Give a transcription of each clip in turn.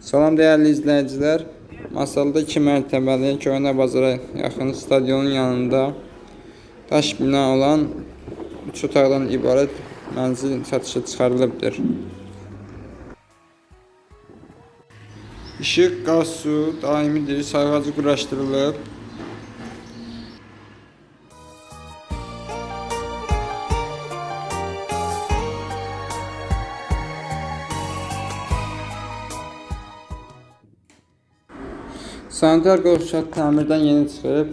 Salam dəyərli izləyicilər. Masalda 2 mərtəbəli Köhnə bazara yaxın stadionun yanında daş bina olan 3 otaqdan ibarət mənzil satışa çıxarılıbdır. İşıq, qaz, su daimidir, sayğacı quraşdırılıb. Sanitar qovşaq təmirdən yeni çıxıb.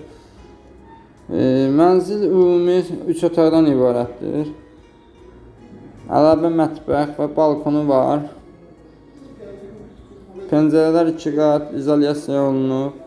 E, mənzil ümumi 3 otaqdan ibarətdir. Əlavə mətbəx və balkonu var. Pəncərələr 2 qat izolyasiya olunub.